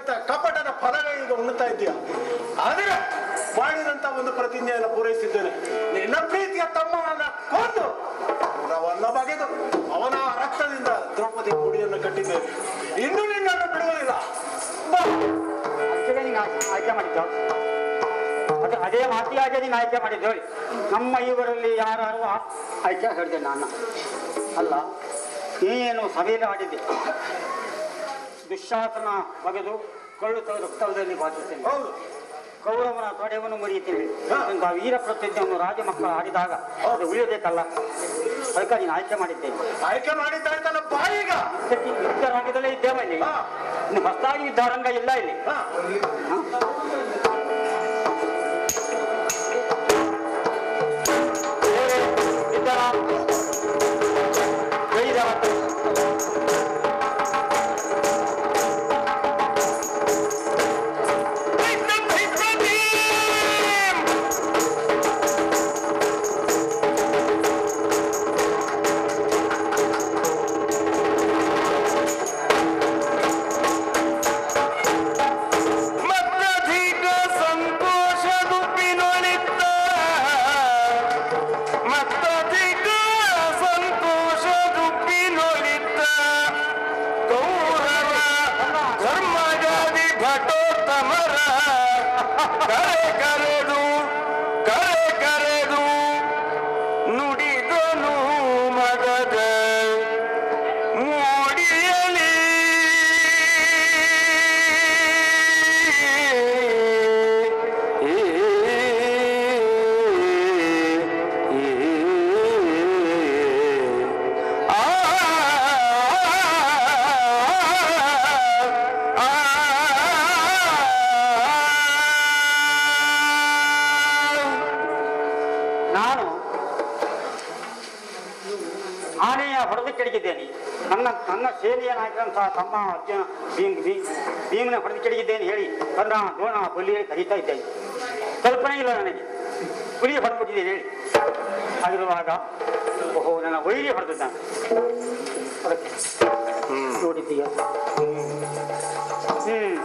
ಗೆದ್ದಂತ ಕಪಟದ ಫಲವೇ ಈಗ ಉಣ್ತಾ ಇದೆಯಾ? ಆದರೆ ಮಾಡಿದಂತ ಒಂದು ಪ್ರತಿಜ್ಞೆಯನ್ನು ಪೂರೈಸಿದ್ದೇನೆ. ನಿನ್ನ ಪ್ರೀತಿಯ ತಮ್ಮನನ್ನ ಕೊಂದು ಅವನ ಬಗೆದು ಅವನ ರಕ್ತದಿಂದ ದ್ರೌಪದಿ ಗುಡಿಯನ್ನು ಕಟ್ಟಿದ್ದೇನೆ. ಇನ್ನು ನಿನ್ನನ್ನು ಬಿಡುವುದಿಲ್ಲ. ಆಯ್ಕೆ ಮಾಡಿದ್ದು? ಅದು ಅದೇ ಮಾತಿಯಾಗಿ ನೀನು ಆಯ್ಕೆ ಮಾಡಿದ್ದು ನಮ್ಮ ಇವರಲ್ಲಿ ಯಾರು ಆಯ್ಕೆ ಹೇಳಿದೆ ನಾನು. ಅಲ್ಲ ನೀನು ಸಭೆಯಲ್ಲಿ ಆಡಿದ್ದೆ ದುಶ್ಯಾಸನ ಬಗೆದು ಕೊಳ್ಳು ತೆಗೆದು ರಕ್ತದಲ್ಲಿ ಬಾಧಿಸ್ತೇನೆ ಹೌದು. ಕೌರವನ ತೊಡೆಯನ್ನು ಮುರಿಯುತ್ತೇವೆ. ಅಂತ ವೀರ ಪ್ರತಿಜ್ಞೆಯನ್ನು ರಾಜ ಮಕ್ಕಳು ಆಡಿದಾಗ ಅದು ಉಳಿಯಬೇಕಲ್ಲ. ಅದಕ್ಕೆ ನೀನು ಆಯ್ಕೆ ಮಾಡಿದ್ದೇನೆ. ಆಯ್ಕೆ ಮಾಡಿದ್ದ ಬಾಯಿಗ. ಸತಿ ಯುದ್ಧ ರಂಗದಲ್ಲೇ ಇದ್ದೇವೆ ಇಲ್ಲಿ. ಇನ್ನು ಹೊಸದಾಗಿ ಯುದ್ಧ ರಂಗ ಇಲ್ಲ. ಇಲ್ಲಿ. ನನ್ನ ನನ್ನ ಸೇನೆಯ ನಾಯಕರಂತಹ ತಮ್ಮ ಅರ್ಜುನ ಭೀಮ್ ಭೀಮ್ ಭೀಮನ ಹೊಡೆದು ಕೆಡಗಿದ್ದೇನೆ ಹೇಳಿ ಕಂದ ದ್ರೋಣ ಬುಲಿ ಹೇಳಿ ಕರೀತಾ ಇದ್ದೇನೆ. ಕಲ್ಪನೆ ಇಲ್ಲ ನನಗೆ. ಹುಲಿ ಹೊಡೆದ್ಬಿಟ್ಟಿದ್ದೇನೆ ಹೇಳಿ. ಆಗಿರುವಾಗ ಓಹೋ ನನ್ನ ವೈರಿ ಹೊಡೆದು ನಾನು ನೋಡಿದ್ದೀಯ? ಹ್ಮ್.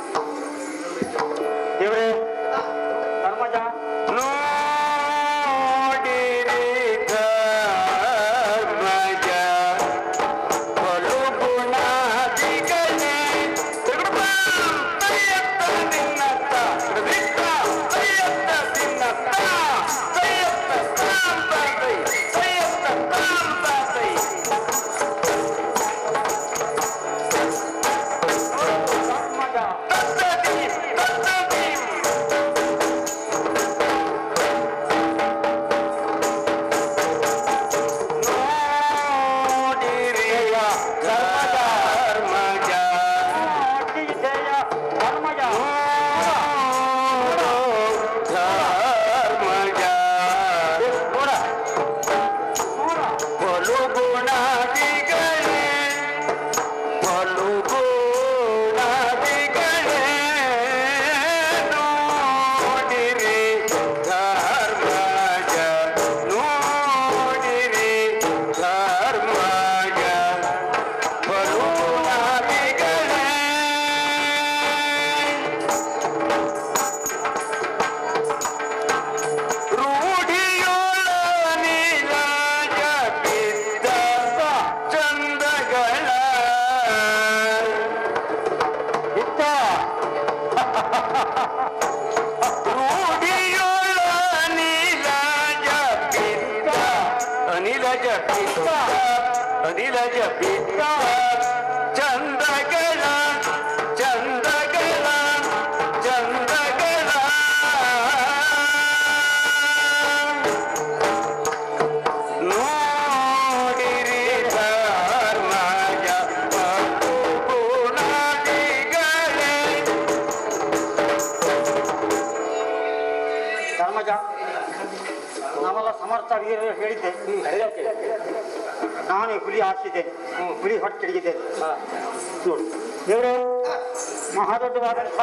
ಧರ್ಮಜ ನಾವೆಲ್ಲ ಸಮರ್ಥ ವೀರರು ಹೇಳಿದ್ದೆ. ನಾನು ಹುಲಿ ಹಾಕಿದ್ದೇನೆ ಹುಲಿ ಹೊಟ್ಟೆ ಹಿಡಿದಿದ್ದೇನೆ ನೋಡಿ. ದೇವರು ಮಹಾದೊಡ್ಡವಾದಂಥ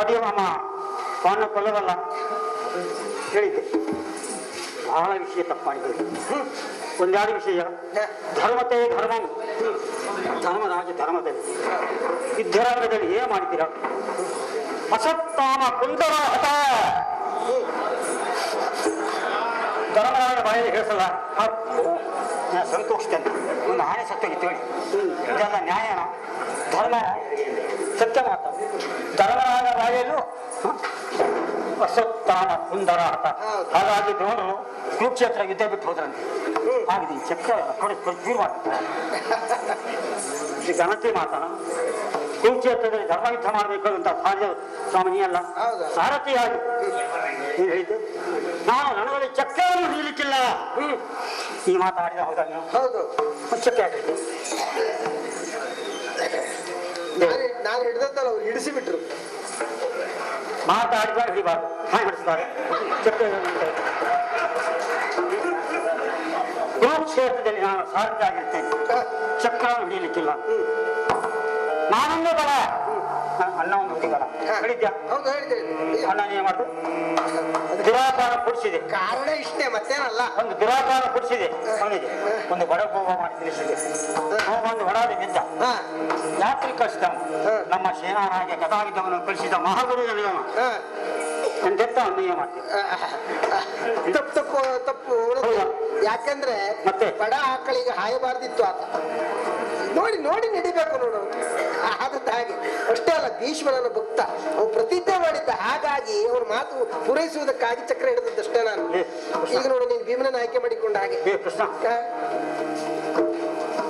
ಅಡಿಯ ಮಾಮ ಪಾನ ಕೊಲ್ಲವಲ್ಲ ಹೇಳಿದ್ದೆ. ಬಹಳ ವಿಷಯ ತಪ್ಪು ಮಾಡಿದ್ದೇನೆ ಒಂದೆರಡು ವಿಷಯ? ಧರ್ಮತೆ ಧರ್ಮಂ. ಧರ್ಮರಾಜ ಧರ್ಮದಲ್ಲಿ. ಯುದ್ಧರಂಗದಲ್ಲಿ ಏನ್ ಮಾಡಿದ್ದೀರ? ಅಸತ್ತಾಮ ಕುಂದರ ಹಠ. ಧರ್ಮರಾಜ ಬಾಯಲ್ಲಿ ಹೇಳಿಸಲ್ಲ. ನಾನು ಸಂತೋಷಿಸ್ತೇನೆ. ಒಂದು ಆನೆ ಸತ್ತೋಗಿತ್ತು ಹೇಳಿ. ಇದೆಲ್ಲ ನ್ಯಾಯನ ಧರ್ಮ ಸತ್ಯ ಮಾತ. ಧರ್ಮರಾಜ ಬಾಯಲ್ಲೂ? ಅಸತ್ತಾಮ ಕುಂದರ ಹಠ. ಹಾಗಾಗಿ ದ್ರೋಣರು ಕುರುಕ್ಷೇತ್ರ ಯುದ್ಧ ಬಿಟ್ಟು ಹೋದ್ರಂತೆ. ಹಾಗಿದೆ ಈ ಚಕ್ರ ಕೊಡಿ ಕೊಡಿ ಮಾಡಿ. ಗಣತಿ ಮಾತನ. ಕುರುಕ್ಷೇತ್ರದಲ್ಲಿ ಧರ್ಮ ಯುದ್ಧ ಮಾಡಬೇಕು ಅಂತ ಸಾಧ್ಯ ಸ್ವಾಮಿ ಅಲ್ಲ. ಸಾರಥಿಯಾಗಿ. ಹೇಳಿದ್ದು ನಾನು ನನಗಲ್ಲಿ ಚಕ್ರವನ್ನು ಹಿಡಿಲಿಕ್ಕಿಲ್ಲ ಈ ಮಾತಾಡಿದ ಹೌದಾ ನೀವು? ಹೌದು. ಚಕ್ರ ಹಾಕಿದ್ದೆ ನಾನು ಅವ್ರು ಹಿಡಿಸಿ ಬಿಟ್ರು ಮಾತಾಡಿದಾಗ ಹಿಡಿಬಾರ್ದು ಹಾಗೆ ಹಿಡಿಸ್ತಾರೆ ಚಕ್ರ ಕುರುಕ್ಷೇತ್ರದಲ್ಲಿ ನಾನು ಸಾರಥಿ ಆಗಿರ್ತೇನೆ ಚಕ್ರವನ್ನು ಹಿಡಿಯಲಿಕ್ಕಿಲ್ಲ ನಾನೊಂದು ಬಲ ಅಣ್ಣ ಒಂದು ಹುಡುಗಲ್ಲ ಹೇಳಿದ್ಯಾ ಹೌದು ಹೇಳಿದೆ ಅಣ್ಣ ಏನ್ ಮಾತು ದುರಾಚಾರ ಪುಡಿಸಿದೆ ಕಾರಣ ಇಷ್ಟೇ ಮತ್ತೇನಲ್ಲ. ಒಂದು ದುರಾಚಾರ ಪುಡಿಸಿದೆ ಅವನಿಗೆ ಒಂದು ಬಡ ಗೋವ ಮಾಡಿ ತಿಳಿಸಿದೆ. ಒಂದು ಹೊಡಾಡಿ ಬಿದ್ದ ಯಾತ್ರಿ ಕಳಿಸಿದ ನಮ್ಮ ಸೇನಾನಾಗೆ ಕಥಾಗಿದ್ದವನು ಕಳಿಸಿದ ಮಹಾಗುರು ನನಗವ ಮಾಡ್ತೀವಿ ತಪ್ಪು ತಪ್ಪು ತಪ್ಪು. ಯಾಕಂದ್ರೆ ಮತ್ತೆ? ಬಡ ಆಕಳಿಗೆ ಹಾಯಬಾರ್ದಿತ್ತು ಆತ. ನೋಡಿ ನೋಡಿ ನಡಿಬೇಕು ನೋಡು. ಆದದ್ದು ಹಾಗೆ ಅಷ್ಟೇ ಅಲ್ಲ ಭೀಷ್ಮನನ್ನು ಭಕ್ತ. ಅವನು ಪ್ರತಿಜ್ಞೆ ಮಾಡಿದ್ದ ಹಾಗಾಗಿ ಅವನ ಮಾತು ಪೂರೈಸುವುದಕ್ಕಾಗಿ ಚಕ್ರ ಹಿಡಿದದ್ದಷ್ಟೇ ನಾನು. ಈಗ ನೋಡು ನೀನು ಭೀಮನನ್ನು ಆಯ್ಕೆ ಮಾಡಿಕೊಂಡ ಹಾಗೆ?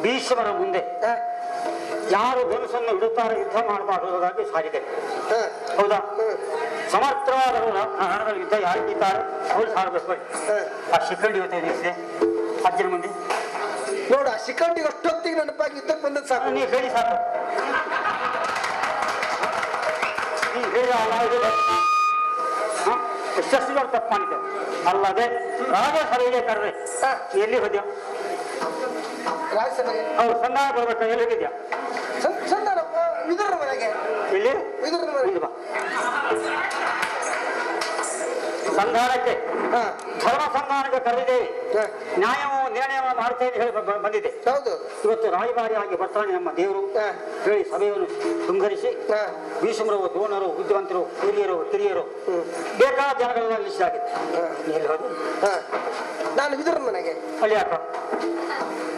ಭೀಷ್ಮರ ಮುಂದೆ? ಯಾರು ಧನುಸನ್ನು ಇಡುತ್ತಾರೆ ಯುದ್ಧ ಮಾಡಬಾರದಾಗಿ ಸಾರಿದೆ? ಹೌದಾ? ಸಮರ್ಥವಾದ ಯುದ್ಧ ಯಾರು ಇದ್ದಾರೆ ಅವ್ರು ಸಾರಬೇಕು ಆ ಶಿಖಂಡಿ ಇವತ್ತು ನಿಲ್ಲಿಸಿದೆ. ಅಜ್ಜನ ಮುಂದೆ. ನೋಡು ಶಿಖಂಡಿಗೆ ಅಷ್ಟೊತ್ತಿಗೆ ನೆನಪಾಗಿ ಇದ್ದಕ್ಕೆ ಬಂದದ್ದು ಸಾಕು. ನೀವು ಹೇಳಿ ಸಾಕು. ನೀ ಹೇಳಿ ಜನ ತಪ್ಪು ಮಾಡಿದ್ದೇವೆ ಅಲ್ಲದೆ ರಾಜ ಸಭೆಗೆ ಕರ್ರೆ. ಎಲ್ಲಿ ಹೋದ್ಯಾ? ಅವ್ರು ಸಂಧಾನ ಬರ್ಬೇಕು? ಎಲ್ಲಿ ಹೋಗಿದ್ಯಾ ಸಂಧಾನ ವಿದುರನ ಮನೆಗೆ. ಇಲ್ಲಿ? ವಿದುರನ ಮನೆಗೆ. ಬಾ. ಸಂಧಾನಕ್ಕೆ ಧರ್ಮ ಸಂಧಾನಕ್ಕೆ ಕರೆದಿದ್ದೇವೆ. ನ್ಯಾಯವು ನಿರ್ಣಯವನ್ನು ಮಾಡ್ತೇನೆ ಹೇಳಿ ಬಂದಿದೆ ಹೌದು. ಇವತ್ತು ರಾಯಭಾರಿಯಾಗಿ ಬರ್ತಾನೆ ನಮ್ಮ ದೇವರು. ಹೇಳಿ ಸಭೆಯನ್ನು ಶೃಂಗರಿಸಿ. ಭೀಷ್ಮರು ದೋಣರು ಬುದ್ಧಿವಂತರು ಹಿರಿಯರು ಕಿರಿಯರು ಬೇಕಾದ ಜನಗಳೆಲ್ಲ ಹೋದೆ ಹಾ. ನಾನು ಇದ್ರ ಮನೆಗೆ. ಅಲ್ಲಿ ಯಾಕ?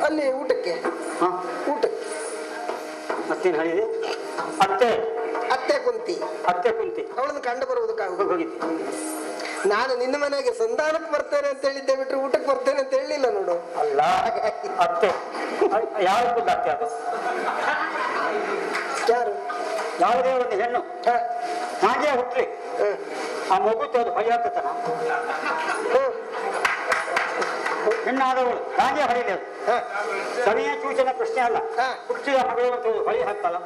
ಅಲ್ಲಿ ಊಟಕ್ಕೆ. ಹಾ. ಊಟಕ್ಕೆ. ಮತ್ತೇನು ಹೇಳಿದೆ? ಅತ್ತೆ. ಅತ್ತೆ ಕುಂತಿ. ಅತ್ತೆ ಕುಂತಿ. ಅವಳನ್ನು ಕಂಡು ಬರುವುದಕ್ಕಾಗ ಹೋಗಿದ್ದೆ ನಾನು ನಿನ್ನ ಮನೆಗೆ ಸಂಧಾನಕ್ಕೆ ಬರ್ತೇನೆ ಅಂತ ಹೇಳಿದ್ದೆ ಬಿಟ್ಟರೆ ಊಟಕ್ಕೆ ಬರ್ತೇನೆ ಅಂತ ಹೇಳಿಲ್ಲ ನೋಡು. ಅಲ್ಲ ಅತ್ತೆ. ಯಾವ ಕುಲ್ಲ ಅತ್ತೆ ಅದು? ಯಾರು? ಯಾವುದೇ ಒಂದು ಹೆಣ್ಣು? ಹಾಗೆ ಹುಟ್ಲಿ. ಹಾ, ಆ ಮಗು ತೋದು ಭಯ ಆಗ್ತತನ ಹೆಣ್ಣಾದವಳು ಹಾಗೆ ಹೊಡೆಯಲಿ ಅದು. ಹಾ, ಸಮಯ ಸೂಚನೆ ಪ್ರಶ್ನೆ ಅಲ್ಲ. ಹುಟ್ಟಿದ ಮಗಳು ಹೊಳಿ ಹಾಕ್ತಲ್ಲ.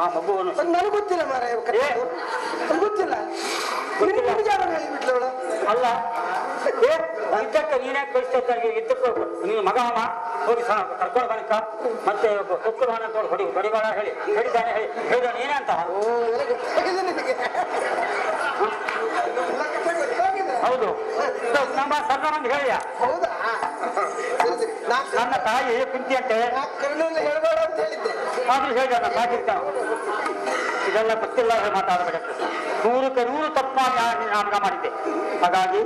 ಆ ಮಗುವನ್ನು ನನಗೆ ಗೊತ್ತಿಲ್ಲ ಮಾರ ಗೊತ್ತಿಲ್ಲ. ಅಲ್ಲ. ಏ, ನೀನೇ ಕಳಿಸ್ತಾ ಯುದ್ಧಕ್ಕೆ ಹೋಗು. ನೀನು ಮಗ ಅಮ್ಮ ಹೋಗಿ ಸಹ ಕರ್ಕೊಂಡು ಬಳಿಕ ಮತ್ತೆ ಕುಕ್ಕರು ಬಾಣ ತೋಡು ಹೊಡಿ ಹೊಡಿಬೇಡ ಹೇಳಿ. ಹೇಳಿದ್ದಾನೆ ಹೇಳಿ. ಹೇಳಿದ ನೀನೇ ಅಂತ? ಹೌದು. ನಮ್ಮ ಸರ್ಕಾರ ಮಂದಿ ಹೇಳಿಯ ನನ್ನ ತಾಯಿ ಕುಂತಿ ಅಂತೆ. ಹೇಳ್ಬೇಡ. ಆದ್ರೂ ಹೇಳಿ ನಾನು ಸಾಕಿರ್ತ ಇದೆಲ್ಲ ಗೊತ್ತಿಲ್ಲ ಮಾತಾಡಬೇಡ ನೂರಕ್ಕೆ ನೂರು ತಪ್ಪು ಮಾಡಿ ನಾಟಕ ಮಾಡಿದ್ದೆ. ಹಾಗಾಗಿ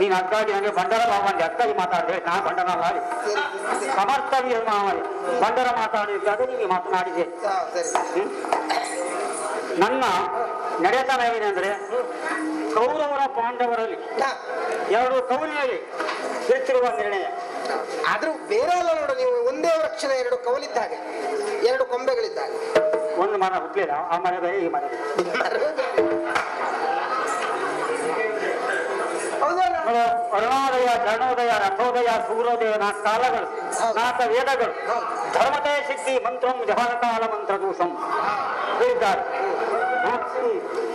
ನೀನು ಅಕ್ಕಾಗಿ ನನಗೆ ಬಂಡರ ಬಾಬಂದೆ ಅಕ್ಕಾಗಿ ಮಾತಾಡಿದೆ ನಾನು ಬಂಡನ ಅಲ್ಲ ಸಮರ್ಥವಿ ಸರಿ ಸಮರ್ಥವೀಯ ಮಾವಲಿ ಬಂಡರ ಮಾತಾಡಿದ್ದಾಗ ನೀವು ಮಾತನಾಡಿದೆ? ನನ್ನ ನಡೆತನ ಏನೆಂದ್ರೆ ಕೌರವರ ಪಾಂಡವರಲ್ಲಿ ಎರಡು ಕೌಲಿಯಲ್ಲಿ ಹೆಚ್ಚಿರುವ ನಿರ್ಣಯ. ಆದ್ರೂ ಬೇರೆ ಅಲ್ಲ ನೋಡು ನೀವು ಒಂದೇ ವೃಕ್ಷದ ಎರಡು ಕೌಲಿದ್ದ ಹಾಗೆ. ಎರಡು ಕೊಂಬೆಗಳಿದ್ದ ಹಾಗೆ ಒಂದು ಮರ ಹುಟ್ಟಲಿಲ್ಲ ಆ ಮರ ಬೇರೆ ಈ ಮರ ಅರುಣೋದಯ ಚರಣೋದಯ ರಥೋದಯ ಸೂರ್ಯೋದಯ ನಾಲ್ಕು ಕಾಲಗಳು ನಾಲ್ಕು ವೇದಗಳು. ಧರ್ಮತೆಯ ಶಕ್ತಿ ಮಂತ್ರಂ ಜಪನಕಾಲ ಮಂತ್ರ ದೋಷಂ ಹೇಳಿದ್ದಾರೆ?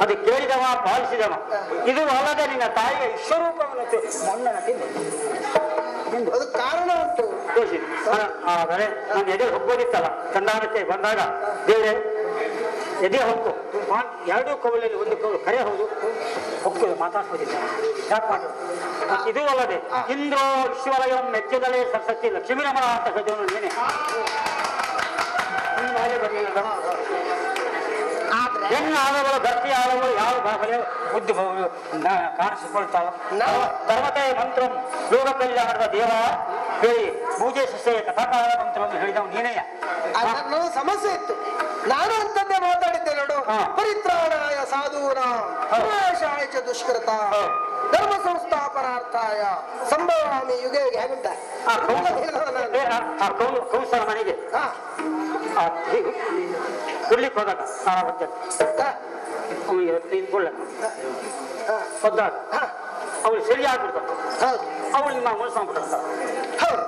ಅದು ಕೇಳಿದವ ಪಾಲಿಸಿದವ. ಇದು ಅಲ್ಲದೆ ನಿನ್ನ ತಾಯಿಯ ವಿಶ್ವರೂಪವನ್ನು ತಿಂದು ತಿಂದು. ಅದು ಕಾರಣ ಉಂಟು ಜೋಶಿ ಆದರೆ ನಾನು ಎದೆ ಹೋಗೋದಿತ್ತಲ್ಲ ಚಂದಾನಕ್ಕೆ ಬಂದಾಗ ದೇವ್ರೆ ಎದೆ ಹೊಕ್ಕು. ಎರಡು ಕವಲಲ್ಲಿ ಒಂದು ಕವಲು ಕರೆ ಹೌದು. ಹೊಕ್ಕು ಮಾತಾಡ್ಬೋದಿಲ್ಲ ಯಾಕೆ ಮಾಡು ಇದು ಅಲ್ಲದೆ ಇಂದ್ರೋ ವಿಶ್ವಲಯಂ ಮೆಚ್ಚದಲೇ ಸರಸ್ವತಿ ಲಕ್ಷ್ಮೀ ರಮಣ ಅಂತ ಕದ್ದವನು ನೀನೆ. ಬರ್ಲಿಲ್ಲ. ಹೆಣ್ಣು ಆದವಳು ಭಕ್ತಿ ಆದವಳು ಯಾವ ಭಾಗ ಬುದ್ಧಿ ಕಾಣಿಸಿಕೊಳ್ತಾವ ನಾವು- ಧರ್ಮತೆ ಮಂತ್ರ ಯೋಗ ಕಲ್ಯಾಣದ ದೇವ ಹೇಳಿ ಪೂಜೆ ಶಿಷ್ಯ ಕಥಾಕಾರ ಮಂತ್ರವನ್ನು ಹೇಳಿದವು ನೀನೇ ಅದನ್ನು ಸಮಸ್ಯೆ ಇತ್ತು. ನಾನು ಅಂತದ್ದೇ ಮಾತಾಡಿದ್ದೆ ನೋಡು. ಪರಿತ್ರಾಣಾಯ ಸಾಧೂನ ವಿನಾಶಾಯ ಚ ದುಷ್ಕೃತ ಧರ್ಮ ಸಂಸ್ಥಾಪನಾರ್ಥಾಯ ಸಂಭವಾಮಿ ಯುಗ ಯುಗ ಹೇಗುಂಟ ಆ ಕೌ- ಆ ಕೌ- ಕೌಸಲ ಮನೆಗೆ. ಕೊಡ್ಲಿಕ್ಕೆ ಹೋದಾಗ ನಿಂತ್ಕೊಳ್ಳ ಒದ್ದಾಗ ಅವಳು ಸರಿ ಆಗ್ಬಿಡ್ತಾನೆ ಹೌದು. ಅವಳು ನಿಮ್ಮ ಮನಸ್ಸು ಹೌದು.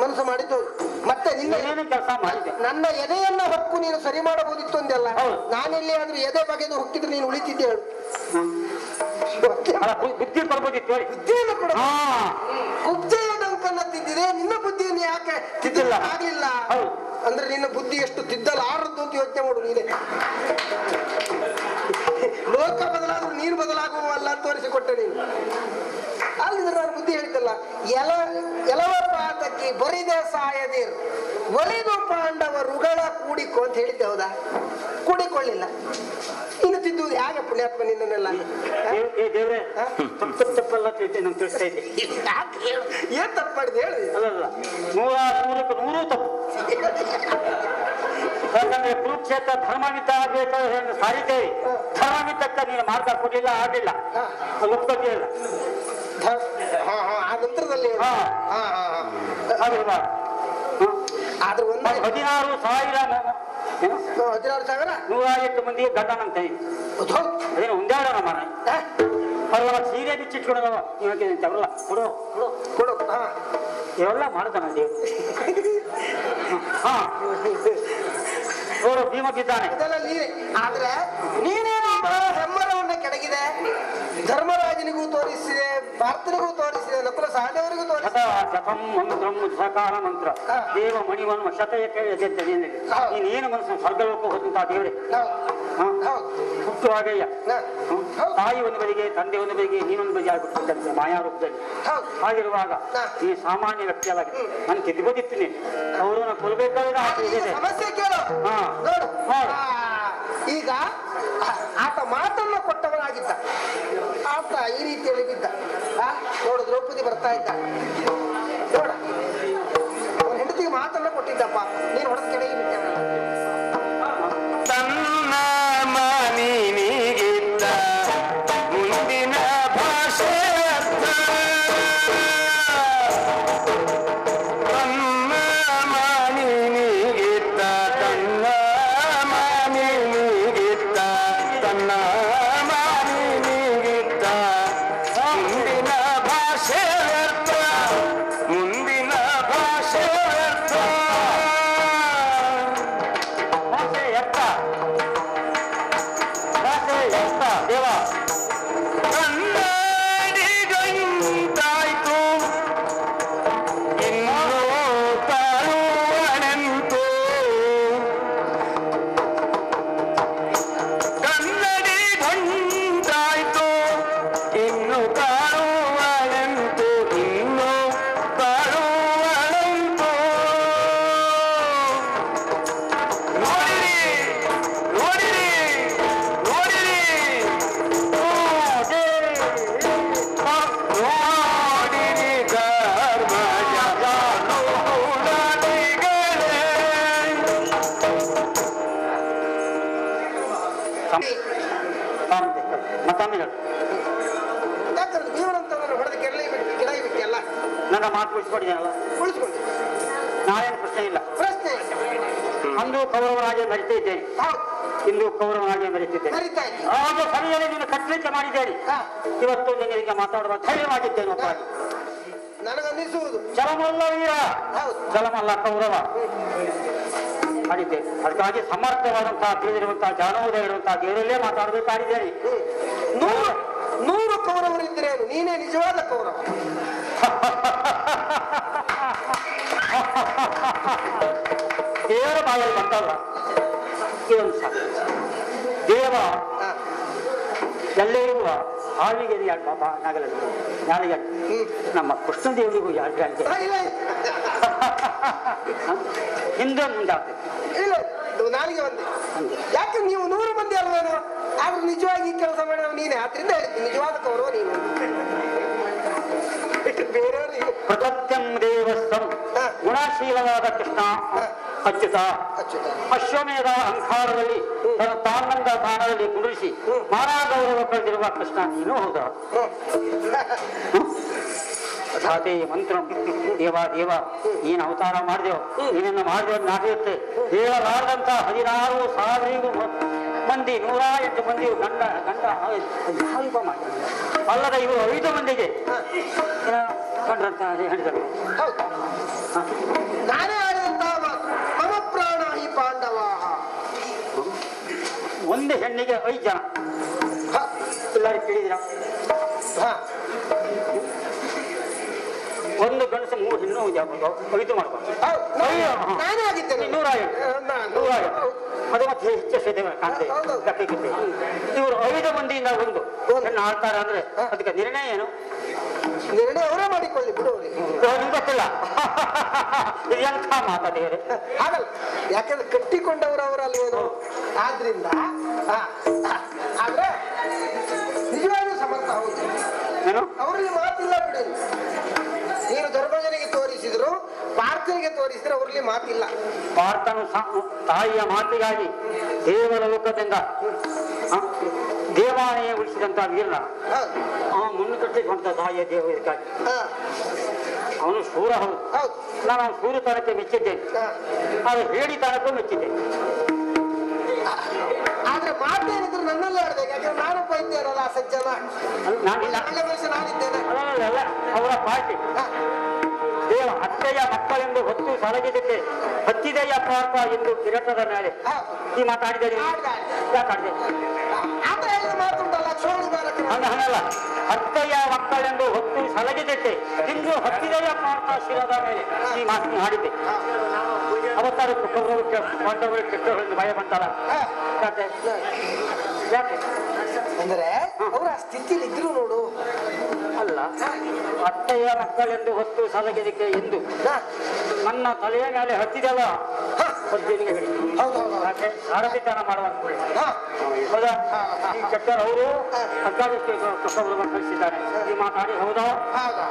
ಮನಸ್ಸು ಮಾಡಿದ್ದು. ಮತ್ತೆ ನಿನ್ನ ಏನೇನು ಕೆಲಸ ಮಾಡಿದೆ ನನ್ನ ಎದೆಯನ್ನ ಹೊಕ್ಕು ನೀನು ಸರಿ ಮಾಡಬಹುದಿತ್ತು ಅಂದೆಲ್ಲ. ನಾನೆಲ್ಲಿ ಆದ್ರೂ ಎದೆ ಬಗೆದು ಹೊಕ್ಕಿದ್ರೆ ನೀನು ಉಳಿತಿದ್ದೆ ಹೇಳು. ಬುದ್ಧಿ ಬರ್ಬೋದಿತ್ತು ಬುದ್ಧಿಯನ್ನು ಕೊಡ ಕುಬ್ಜೆಯ ನಿನ್ನ ಬುದ್ಧಿಯನ್ನು ಯಾಕೆ ತಿದ್ದಿಲ್ಲ. ಆಗ್ಲಿಲ್ಲ. ಅಂದ್ರೆ ನಿನ್ನ ಬುದ್ಧಿ ಎಷ್ಟು ತಿದ್ದಲಾರದ್ದು ಅಂತ ಯೋಚನೆ ಮಾಡು ನೀನೆ. ಲೋಕ ಬದಲಾದ್ರೂ ನೀರು ಬದಲಾಗುವಲ್ಲ ತೋರಿಸಿಕೊಟ್ಟೆ ನೀನು. ಅಲ್ಲಿದ್ರೆ ನಾನು ಬುದ್ಧಿ ಹೇಳ್ತಲ್ಲ ಎಲ ಎಲವ ಪಾತಕ್ಕೆ ಬರಿದೆ ಸಾಯದಿರು ಒಲಿದು ಪಾಂಡವರುಗಳ ಕೂಡಿಕೊ ಅಂತ ಹೇಳಿದ್ದೆ ಹೌದಾ? ಕೂಡಿಕೊಳ್ಳಿಲ್ಲ. ಹೇಗೆ ಪುಣ್ಯಾತ್ಮ ನಿನ್ನೆಲ್ಲ ಏ ದೇವ್ರೆ ತಪ್ಪು ತಪ್ಪು ತಪ್ಪಲ್ಲ ತಿಳ್ತಿ ನಂಗೆ ತಿಳಿಸ್ತಾ ಇದ್ದೆ. ಯಾಕೆ ಹೇಳು? ಏನ್ ತಪ್ಪು ಮಾಡಿದೆ? ಹೇಳು. ಅಲ್ಲಲ್ಲ ನೂರ ನೂರಕ್ಕೆ ನೂರು ತಪ್ಪು. ಯಾಕಂದ್ರೆ ಕುರುಕ್ಷೇತ್ರ ಧರ್ಮವಿದ್ದ ಆಗಬೇಕು ಎಂದು ಸಾರಿದ್ದೇವೆ. ಧರ್ಮವಿದ್ದಕ್ಕ ನೀನು ಮಾರ್ಗ ಕೊಡಲಿಲ್ಲ ಆಗಲಿಲ್ಲ. ಆ ನಂತರದಲ್ಲಿ ಆದ್ರೆ ಒಂದು ಹದಿನಾರು ಸಾವಿರ? ಹದಿನಾರು ಸಾವಿರ? ನೂರ ಎಂಟು ಮಂದಿಗೆ ಗಂಡನಂತೆ. ಹೌದು. ಅದೇನು ಮನೆ ಹಾ? ಅವ್ರಲ್ಲ ಸೀರೆ ಬಿಚ್ಚಿಟ್ಕೊಳವ ಇವಕ್ಕೆ ಅವರಲ್ಲ ಕೊಡು ಕೊಡು. ಕೊಡು ಹಾ. ಇವೆಲ್ಲ ಮಾಡ್ತಾನ ದೇವ್ರು ಹಾ ನೋಡು ಭೀಮ ಬಿದ್ದಾನೆ. ಇದೆಲ್ಲ ನೀನೆ ಆದ್ರೆ ನೀನೇನು ಬಹಳ ಹೆಮ್ಮರವನ್ನ ಕೆಡಗಿದೆ? ಧರ್ಮರಾಜನಿಗೂ ತೋರಿಸಿದೆ ಭಾರತನಿಗೂ ತೋರಿಸಿದೆ ನಕುಲ ಸಹದೇವರಿಗೂ ತೋರಿಸಿದೆ. ಜಪಂ ಮಂತ್ರಂ ಸಕಾರ ಮಂತ್ರ ದೇವ ಮಣಿವನ್ನು ಶತಯಕ್ಕೆ ಎದ್ದೆ ನೀನೇನು ಏನು ಮನಸ್ಸು ಸ್ವರ್ಗಲೋಕ ಹೋದಂತ ದೇವರೇ. ಹುಟ್ಟುವಾಗಯ್ಯ. ತಾಯಿ ಒಂದು ಬದಿಗೆ ತಂದೆ ಒಂದು ಬದಿಗೆ ನೀನೊಂದು ಬದಿ ಆಗ್ಬಿಟ್ಟಿದ್ದಂತೆ ಮಾಯಾ ರೂಪದಲ್ಲಿ. ಹೌದು. ಹಾಗಿರುವಾಗ. ಈ ಸಾಮಾನ್ಯ ವ್ಯಕ್ತಿ ಅಲ್ಲ. ನಾನು ತಿದ್ದುಬೋದಿತ್ತು ಅವರು ಅವರನ್ನು ಕೊಲ್ಲಬೇಕಾದ್ರೆ ಸಮಸ್ಯೆ ಕೇಳು. ಈಗ ಆತ ಮಾತನ್ನ ಕೊಟ್ಟವನಾಗಿದ್ದ. ಆತ ಈ ರೀತಿಯಲ್ಲಿ ಬಿದ್ದ ಬರ್ತಾ ಇದ್ದ. ನೋಡ. ಹೆಂಡತಿಗೆ ಮಾತನ್ನ ಕೊಟ್ಟಿದ್ದಪ್ಪ. ನೀನು ಹೊಡೆದ ಕೆಳಗೆ ನನ್ನ ಮಾತು ಉಳಿಸ್ಕೊಟ್ಟಿದ್ದೇನಲ್ಲ ಉಳಿಸ್ಕೊಂಡು ನಾವೇನು ಪ್ರಶ್ನೆ ಇಲ್ಲ. ಪ್ರಶ್ನೆ. ಅಂದು ಕೌರವನಾಗಿ ಮರಿತಾ ಇದ್ದೇನೆ ಇಂದು ಕೌರವನಾಗಿ ಮರಿತಿದ್ದೇನೆ. ಆಗ ಸರಿಯಲ್ಲಿ ನೀನು ಕಟ್ಟಲಿಕ್ಕೆ ಮಾಡಿದ್ದೇನೆ. ಇವತ್ತು ನಿನಗೆ ಮಾತಾಡುವ ಧೈರ್ಯವಾಗಿದ್ದೇನೆ ನನಗನ್ನಿಸುವುದು. ಚಲಮಲ್ಲ ವೀರ. ಹೌದು. ಚಲಮಲ್ಲ ಕೌರವ. ಮಾಡಿದ್ದೇನೆ. ಅದಕ್ಕಾಗಿ ಸಮರ್ಥವಾದಂತಹ ತಿಳಿದಿರುವಂತಹ ಜಾನೋದಯ ಇರುವಂತಹ ದೇವರಲ್ಲೇ ಮಾತಾಡಬೇಕಾಗಿದ್ದೇನೆ. ನೂರು ನೂರು ಕೌರವರಿದ್ದರೇನು ನೀನೇ ನಿಜವಾದ ಕೌರವ. ಬಂದಲ್ಲ ಇದೊಂದು ಸಾಕು ದೇವ. ಎಲ್ಲೇ ಇರುವ ಹಾವಿಗೆ ಪಾಪ ನಾಗಲಲ್ಲಿ ನಾಳಿಗೆ ನಮ್ಮ ಕೃಷ್ಣದೇವರಿಗೂ ಯಾರಿಗೆ ಅಂತ. ಹಾ, ಇಲ್ಲ ಹಿಂದೆ ಮುಂದಾಗ್ತದೆ ಇಲ್ಲ ನಾಲಿಗೆ ಒಂದೇ. ಯಾಕೆ ನೀವು ನೂರು ಮಂದಿ ಅಲ್ವೇನೋ? ಆದ್ರೆ ನಿಜವಾಗಿ ಈ ಕೆಲಸ ಮಾಡಿದ ನೀನೆ. ಆದ್ರಿಂದ ಹೇಳಿದ್ದು ನಿಜವಾದ ಕೌರವ ನೀನು. ಬೇರೆಯವರು ಪ್ರತತ್ಯಂ ಪ್ರಸತ್ಯಂ ದೇವಸ್ಥಂ. ಗುಣಶೀಲವಾದ ಕೃಷ್ಣ. ಅಚ್ಯುತ. ಅಚ್ಯುತ ಅಶ್ವಮೇಧ ಅಹಂಕಾರದಲ್ಲಿ ತನ್ನ ತಾನಂದ ತಾಣದಲ್ಲಿ ಕುಡಿಸಿ ಮಾನವ ಗೌರವ ಪಡೆದಿರುವ ಕೃಷ್ಣ ನೀನು ಹೌದಾ ಈ ಮಂತ್ರ ದೇವ ದೇವ ನೀನು ಅವತಾರ ಮಾಡಿದೆವು ಏನನ್ನ ಮಾಡಿದೆವು ನಾಟಿರುತ್ತೆ ಹೇಳಲಾರದಂತ ಹದಿನಾರು ಸಾವಿರ ಮಂದಿ ನೂರ ಎಂಟು ಮಂದಿ ಗಂಡ ಗಂಡ ಅಲ್ಲದ ಇವರು ಐದು ಮಂದಿಗೆ. ಏನ ಕಂಡ್ರಂತ ಹೇಳಿದರು. ನಾನೇ ಒಂದು ಹೆಣ್ಣಿಗೆ ಐದು ಜನ. ಎಲ್ಲರೂ ಕೇಳಿದಿರ ಒಂದು ಗಂಡಸು ಮೂರು ಹೆಣ್ಣು ಐದು ಮಾಡ್ಕೊಂಡು ನೂರ ಐದು. ನೂರ ಐದು ಅದು ಮತ್ತೆ ಹೆಚ್ಚು ಸೇವೆ ಕಾಣ್ತೇವೆ ಹೌದು. ಲೆಕ್ಕಕ್ಕಿದೆ ಇವರು ಐದು ಮಂದಿಯಿಂದ ಒಂದು ಆಡ್ತಾರ ಆಡ್ತಾರೆ ಅಂದ್ರೆ ಅದಕ್ಕೆ ನಿರ್ಣಯ ಏನು? ನಿರ್ಣಯ ಅವರೇ ಮಾಡಿಕೊಳ್ಳಿ ಬಿಡು ನಿಮ್ಗೆ ಗೊತ್ತಿಲ್ಲ. ಎಂಥ ಮಾತಾಡಿದರೆ ಹಾಗಲ್ಲ. ಯಾಕಂದ್ರೆ ಕಟ್ಟಿಕೊಂಡವರು ಅವರಲ್ವೇನು ಆದ್ರಿಂದ ಆದ್ರೆ ನಿಜವಾಗಿಯೂ ಸಮರ್ಥ ಹೌದು. ಏನು? ಅವರಿಗೆ ಮಾತಿಲ್ಲ ಬಿಡಿ. ನೀನು ಧರ್ಮಜನಿಗೆ ತೋರಿಸಿದ್ರು ಪಾರ್ಥನಿಗೆ ತೋರಿಸಿದ್ರೆ ಅವ್ರಿಗೆ ಮಾತಿಲ್ಲ. ಪಾರ್ಥನು ತಾಯಿಯ ಮಾತಿಗಾಗಿ ದೇವರ ಲೋಕದಿಂದ ದೇವಾಲಯ ಉಳಿಸಿದಂತ ವೀರನ. ಅವನು ಮುನ್ನು ಕಟ್ಟಿಕೊಂಡ ತಾಯಿಯ ದೇವರಿಗಾಗಿ ಹಾ, ಅವನು ಶೂರ ಹೌದು. ನಾನು ಅವನು ಶೂರತನಕ್ಕೆ ಮೆಚ್ಚಿದ್ದೇನೆ. ಅದು ಹೇಳಿತನಕ್ಕೂ ಮೆಚ್ಚಿದ್ದೇನೆ. ಆದ್ರೆ ಮಾತೇನಿದ್ರು ನನ್ನಲ್ಲೇ ಆಡ್ಬೇಕು. ಯಾಕಂದ್ರೆ ನಾನೊಬ್ಬ ಇದ್ದೇನಲ್ಲ ಸಜ್ಜನ. ನಾನಿಲ್ಲ. ಅವರ ಪಾರ್ಟಿ. ದೇವ ಅತ್ತೆಯ ಮಕ್ಕಳೆಂದು ಹೊತ್ತು ಸಲಗಿದ್ದಕ್ಕೆ ಹತ್ತಿದೆಯ ಪಾರ್ಥ ಎಂದು ಕಿರಟದ ಮೇಲೆ. ಈ ಮಾತಾಡಿದೆ ಹಂಗ ಹಂಗಲ್ಲ. ಹತ್ತೆಯ ಮಕ್ಕಳೆಂದು ಹೊತ್ತು ಸಲಗಿದ್ದಕ್ಕೆ ಇಂದು ಹತ್ತಿದೆಯ ಪಾರ್ಥ ಶಿರದ ಮೇಲೆ ಈ ಮಾತು ಹಾಡಿದ್ದೆ ಅವತ್ತಾರು ಕುಟುಂಬ ಪಾಂಡವರಿಗೆ ಕೆಟ್ಟವರೆಂದು ಭಯ ಬಂತಲ್ಲ. ಯಾಕೆ? ಅಂದ್ರೆ ಅವರ ಸ್ಥಿತಿಲಿ ಇದ್ರು ನೋಡು ಅತ್ತೆಯ ಮಕ್ಕಳೆಂದು ಹೊತ್ತು ಸಲಗಿದಕ್ಕೆ ಎಂದು. ನನ್ನ ತಲೆಯ ಮೇಲೆ ಹತ್ತಿದಲ್ಲ. ಯಾಕೆ? ಸಾರಥಿತನ ಮಾಡುವಂತ ಹೌದಾ? ಈ ಚಕ್ಕರ್ ಅವರು ಅಗ್ಗಾದಕ್ಕೆ ಕೃಷ್ಣವನ್ನು ಕಳಿಸಿದ್ದಾರೆ ಈ ಮಾತಾಡಿ ಹೌದಾ? ಹೌದಾ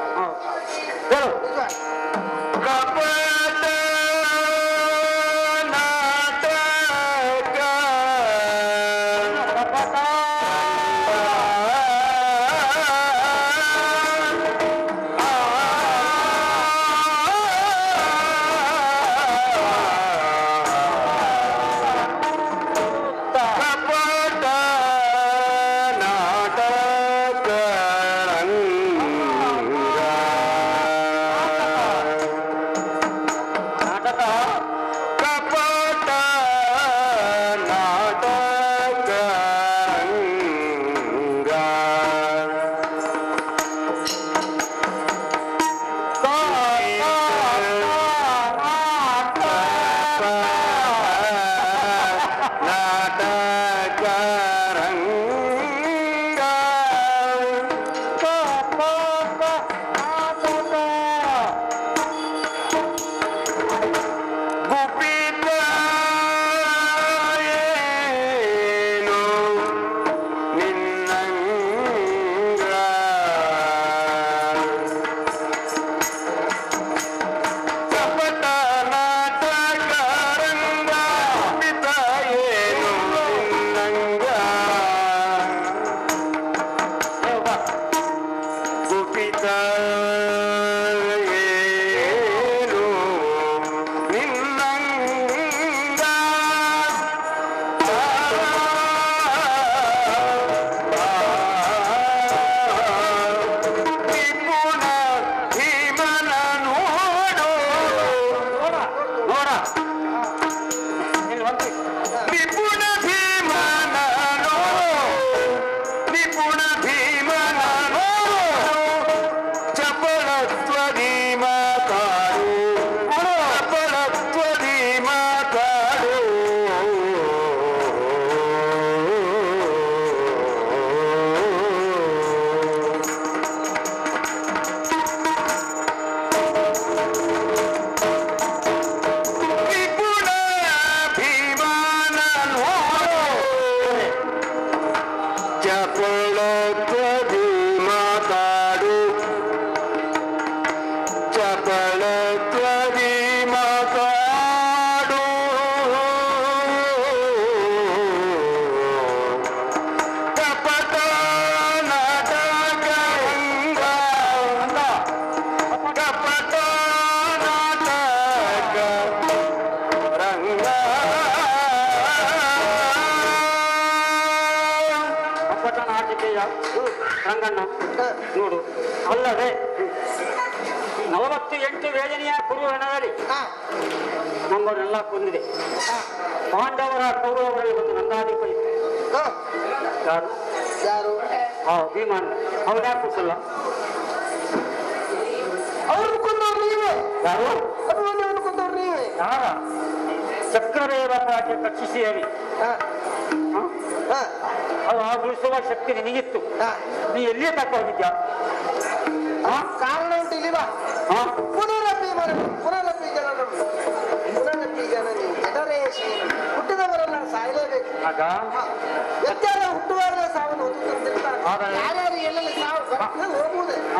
ನಾಟಿಕೆಯ ರಂಗಣ್ಣ. ನೋಡು. ಅಲ್ಲದೆ ನಲವತ್ತು ಎಂಟು ವೇದನೆಯ ಕುರುಹಣದಲ್ಲಿ ಹ, ನಮ್ಮವರೆಲ್ಲ ಕೊಂದಿದೆ. ಪಾಂಡವರ ಕೌರವರಲ್ಲಿ ಒಂದು ನಂದಾಧಿಪತಿ. ಯಾರು? ಯಾರು? ಹಾ ಭೀಮಾನ್. ಅವನ್ಯಾಕೆ ಕೂಸಲ್ಲ ಅವ್ರು ಕೊಂದವ್ರು ನೀವೇ. ಯಾರು? ಅಭಿಮನ್ಯುವನ್ನು ಕೊಂದವ್ರು ನೀವೇ. ಯಾರ? ಚಕ್ರವೇದ ಪಾಠ್ಯ ಕಕ್ಷಿಸಿಯರಿ ಹ, ಅದು ಆ ಉಳಿಸುವ ಶಕ್ತಿ ನಿನಗಿತ್ತು. ನೀ ಎಲ್ಲಿಯೇ ತಕ್ಕ ಹೋಗಿದ್ಯಾ ಆ? ಕಾರಣ ಉಂಟು ಇಲ್ಲಿ ಬಾ? ಪುನರಪಿ ಪುನರಪಿ ಜನರೇಶಿ ಹುಟ್ಟಿದವರೆಲ್ಲ ಸಾಯಲೇಬೇಕು. ಆಗ? ವ್ಯತ್ಯಾಸ ಹುಟ್ಟುವಾಗಲೇ ಸಾವನ್ನು ಯಾರ್ಯಾರು ಎಲ್ಲೆಲ್ಲಿ ಸಾವು?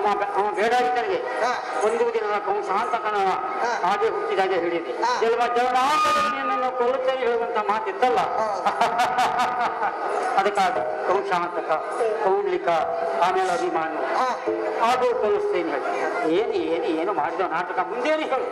ಅವ ಅವ ಬೇಡ ಇದ್ದನಿಗೆ ಹಾ. ಒಂದು ದಿನ ಕಂಸಾಂತಕನ ಹಾ. ಹಾಗೆ ಹುಟ್ಟಿದಾಗೆ ಹೇಳಿದೆ. ಜನ್ಮ ನಿನ್ನನ್ನು ಕೊಲ್ಲುತ್ತೇನೆ ಹೇಳುವಂತ ಮಾತಿತ್ತಲ್ಲ ಅದಕ್ಕಾಗಿ ಕಂಸಾಂತಕ ಕೌಂಡ್ಲಿಕ ಆಮೇಲೆ ಅಭಿಮಾನ. ಹಾಗೂ ಕೊಲ್ಲಿಸ್ತೇನೆ ಹೇಳಿ ಏನು ಏನು ಏನು ಮಾಡಿದ ನಾಟಕ ಮುಂದೇನು ಹೇಳು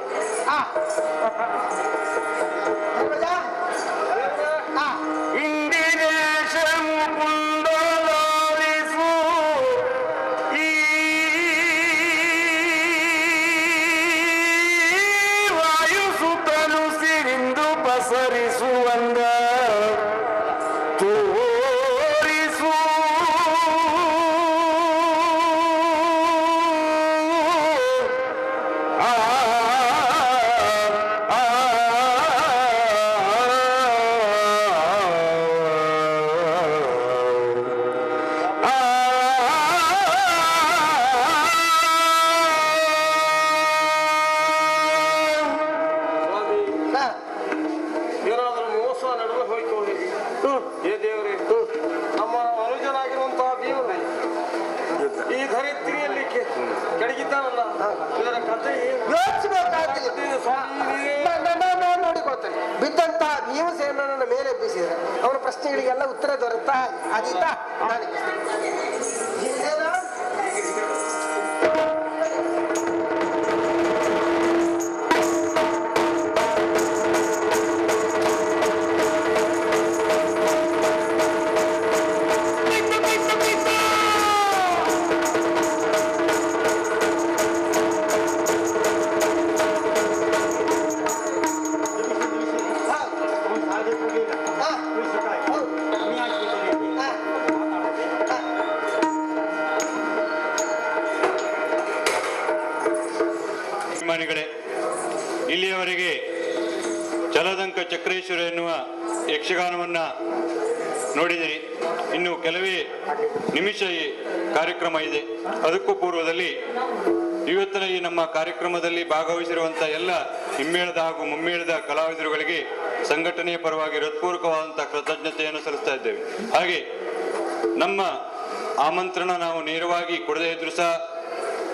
ಅದಕ್ಕೂ ಪೂರ್ವದಲ್ಲಿ ಇವತ್ತಿನ ಈ ನಮ್ಮ ಕಾರ್ಯಕ್ರಮದಲ್ಲಿ ಭಾಗವಹಿಸಿರುವಂಥ ಎಲ್ಲ ಹಿಮ್ಮೇಳದ ಹಾಗೂ ಮುಮ್ಮೇಳದ ಕಲಾವಿದರುಗಳಿಗೆ ಸಂಘಟನೆಯ ಪರವಾಗಿ ಹೃತ್ಪೂರ್ವಕವಾದಂಥ ಕೃತಜ್ಞತೆಯನ್ನು ಸಲ್ಲಿಸ್ತಾ ಇದ್ದೇವೆ. ಹಾಗೆ ನಮ್ಮ ಆಮಂತ್ರಣ ನಾವು ನೇರವಾಗಿ ಕೊಡದೇ ಇದ್ರೂ ಸಹ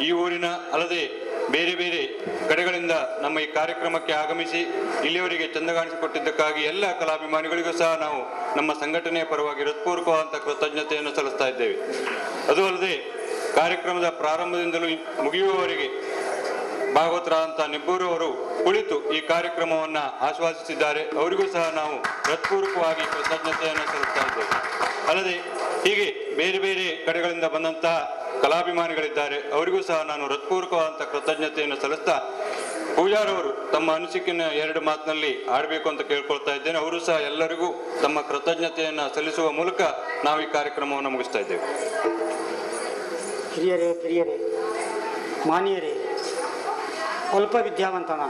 ಈ ಊರಿನ ಅಲ್ಲದೆ ಬೇರೆ ಬೇರೆ ಕಡೆಗಳಿಂದ ನಮ್ಮ ಈ ಕಾರ್ಯಕ್ರಮಕ್ಕೆ ಆಗಮಿಸಿ ಇಲ್ಲಿಯವರಿಗೆ ಚಂದ ಕಾಣಿಸಿಕೊಟ್ಟಿದ್ದಕ್ಕಾಗಿ ಎಲ್ಲ ಕಲಾಭಿಮಾನಿಗಳಿಗೂ ಸಹ ನಾವು ನಮ್ಮ ಸಂಘಟನೆಯ ಪರವಾಗಿ ಹೃತ್ಪೂರ್ವಕವಾದಂಥ ಕೃತಜ್ಞತೆಯನ್ನು ಸಲ್ಲಿಸ್ತಾ ಇದ್ದೇವೆ. ಅದು ಅಲ್ಲದೆ ಕಾರ್ಯಕ್ರಮದ ಪ್ರಾರಂಭದಿಂದಲೂ ಮುಗಿಯುವವರೆಗೆ ಭಾಗವತರಾದಂಥ ಅವರು ಕುಳಿತು ಈ ಕಾರ್ಯಕ್ರಮವನ್ನು ಆಸ್ವಾದಿಸಿದ್ದಾರೆ ಅವರಿಗೂ ಸಹ ನಾವು ಹೃತ್ಪೂರ್ವಕವಾಗಿ ಕೃತಜ್ಞತೆಯನ್ನು ಸಲ್ಲಿಸ್ತಾ ಇದ್ದೇವೆ. ಅಲ್ಲದೆ ಹೀಗೆ ಬೇರೆ ಬೇರೆ ಕಡೆಗಳಿಂದ ಬಂದಂತಹ ಕಲಾಭಿಮಾನಿಗಳಿದ್ದಾರೆ. ಅವರಿಗೂ ಸಹ ನಾನು ಹೃತ್ಪೂರ್ವಕವಾದಂಥ ಕೃತಜ್ಞತೆಯನ್ನು ಸಲ್ಲಿಸ್ತಾ ಪೂಜಾರವರು ತಮ್ಮ ಅನಿಸಿಕೆಯನ್ನು ಎರಡು ಮಾತಿನಲ್ಲಿ ಆಡಬೇಕು ಅಂತ ಕೇಳ್ಕೊಳ್ತಾ ಇದ್ದೇನೆ. ಅವರು ಸಹ ಎಲ್ಲರಿಗೂ ತಮ್ಮ ಕೃತಜ್ಞತೆಯನ್ನು ಸಲ್ಲಿಸುವ ಮೂಲಕ ನಾವು ಈ ಕಾರ್ಯಕ್ರಮವನ್ನು ಮುಗಿಸ್ತಾ ಇದ್ದೇವೆ. ಹಿರಿಯರೇ ಕಿರಿಯರೇ ಮಾನ್ಯರೇ ಅಲ್ಪ ವಿದ್ಯಾವಂತನ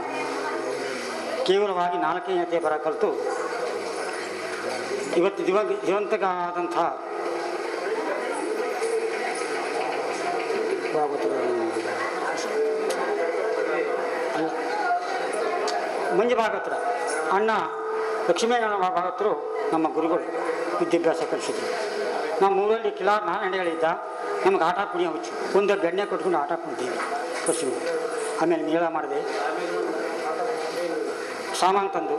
ಕೇವಲವಾಗಿ ನಾಲ್ಕನೇ ಬರ ಕಲಿತು, ಇವತ್ತು ದಿವ ದಿವಂತಗಾದಂಥ ಮಂಜು ಭಾಗವತರ ಅಣ್ಣ ಲಕ್ಷ್ಮೀನಾರಾಯಣ ಭಾಗವತರು ನಮ್ಮ ಗುರುಗಳು ವಿದ್ಯಾಭ್ಯಾಸ ಕಲಿಸಿದ್ರು. ನಮ್ಮ ಊರಲ್ಲಿ ಕಿಲಾರ್ ನಾರಾಯಣಗಳಿದ್ದ ನಮಗೆ ಆಟ ಕುಡಿ ಹುಚ್ಚು ಒಂದು ಬೆಣ್ಣೆ ಕೊಟ್ಕೊಂಡು ಆಟ ಕುಣಿತೀವಿ ಖುಷಿ ಆಮೇಲೆ ಮೇಳ ಮಾಡಿದೆ. ಸಾಮಾನು ತಂದು.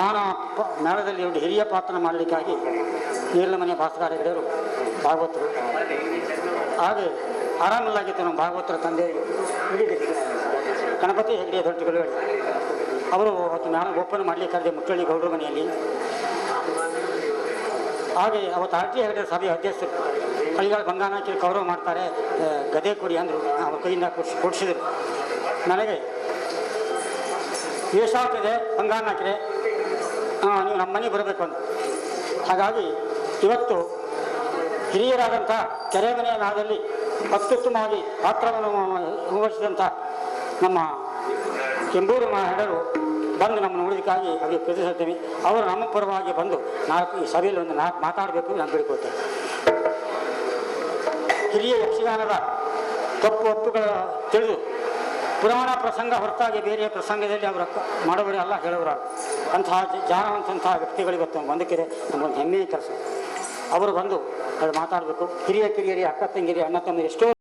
ನಾನು ಮೇಳದಲ್ಲಿ ಒಂದು ಹಿರಿಯ ಪಾತ್ರ ಮಾಡಲಿಕ್ಕಾಗಿ ನೇರಳ ಮನೆ ಭಾಸ್ಕರ ಹೆಗಡೆಯವರು ಭಾಗವತರು. ಹಾಗೆ ಆರಾಮಿಲ್ಲಾಗಿತ್ತು ನಮ್ಮ ಭಾಗವತರ ತಂದೆ. ಗಣಪತಿ ಹೆಗ್ಡೆ ದೊಡ್ಡಗಳು. ಅವರು ಅವತ್ತು ನಾನು ಓಪನ್ ಮಾಡ್ಲಿಕ್ಕೆ ಕರೆದೆ ಮುಟ್ಟಳ್ಳಿ ಗೌಡ್ರ ಮನೆಯಲ್ಲಿ. ಹಾಗೆ ಅವತ್ತು ಆರ್ ಟಿ ಹೇಳಿದ್ರೆ ಸಭೆಯ ಅಧ್ಯಕ್ಷರು, ಕೈಗಳು ಬಂಗಾರ ಹಾಕಿ ಗೌರವ ಮಾಡ್ತಾರೆ ಗದೆ ಕೊಡಿ ಅಂದರು. ಅವ್ರ ಕೈಯಿಂದ ಕೊಡ್ಸಿ, ಕೊಡಿಸಿದ್ರು. ನನಗೆ ವೇಷಾಗ್ತದೆ ಬಂಗಾನ ಹಾಕಿದೆ. ನೀವು ನಮ್ಮ ಮನೆಗೆ ಬರಬೇಕು ಅಂತ. ಹಾಗಾಗಿ ಇವತ್ತು ಹಿರಿಯರಾದಂಥ ಕೆರೆಮನೆಯ ನಾದಲ್ಲಿ ಅತ್ಯುತ್ತಮವಾಗಿ ಪಾತ್ರವನ್ನು ವಹಿಸಿದಂಥ ನಮ್ಮ ಕೆಂಬೂರು ಹೆಡರು ಬಂದು ನಮ್ಮನ್ನು ನೋಡಿದಕ್ಕಾಗಿ ಅವರಿಗೆ ಪ್ರತಿಸುತ್ತೇವೆ ಅವರು ನಮ್ಮ ಪರವಾಗಿ ಬಂದು ನಾಲ್ಕು ಈ ಸಭೆಯಲ್ಲಿ ಒಂದು ನಾಲ್ಕು ಮಾತಾಡಬೇಕು ನಾನು ಬೇಡಿಕೊಳ್ತೇನೆ. ಹಿರಿಯ ಯಕ್ಷಗಾನದ ತಪ್ಪು ಒಪ್ಪುಗಳ ತಿಳಿದು ಪುರಾಣ ಪ್ರಸಂಗ ಹೊರತಾಗಿ ಬೇರೆ ಪ್ರಸಂಗದಲ್ಲಿ ಅವರ ಮಾಡಬಾರ ಅಲ್ಲ ಹೇಳೋರು. ಅಂತಹ ಜಾನವಂತಹ ವ್ಯಕ್ತಿಗಳಿವತ್ತು ಬಂದಕ್ಕಿದೆ ನಮ್ಮೊಂದು ಹೆಮ್ಮೆಯ ಕೆಲಸ ಅವರು ಬಂದು ಅದು ಮಾತಾಡಬೇಕು. ಹಿರಿಯ ಕಿರಿಯರಿ ಅಕ್ಕ ತಂಗಿರಿ ಅಣ್ಣ ತಮ್ಮ ಎಷ್ಟೋ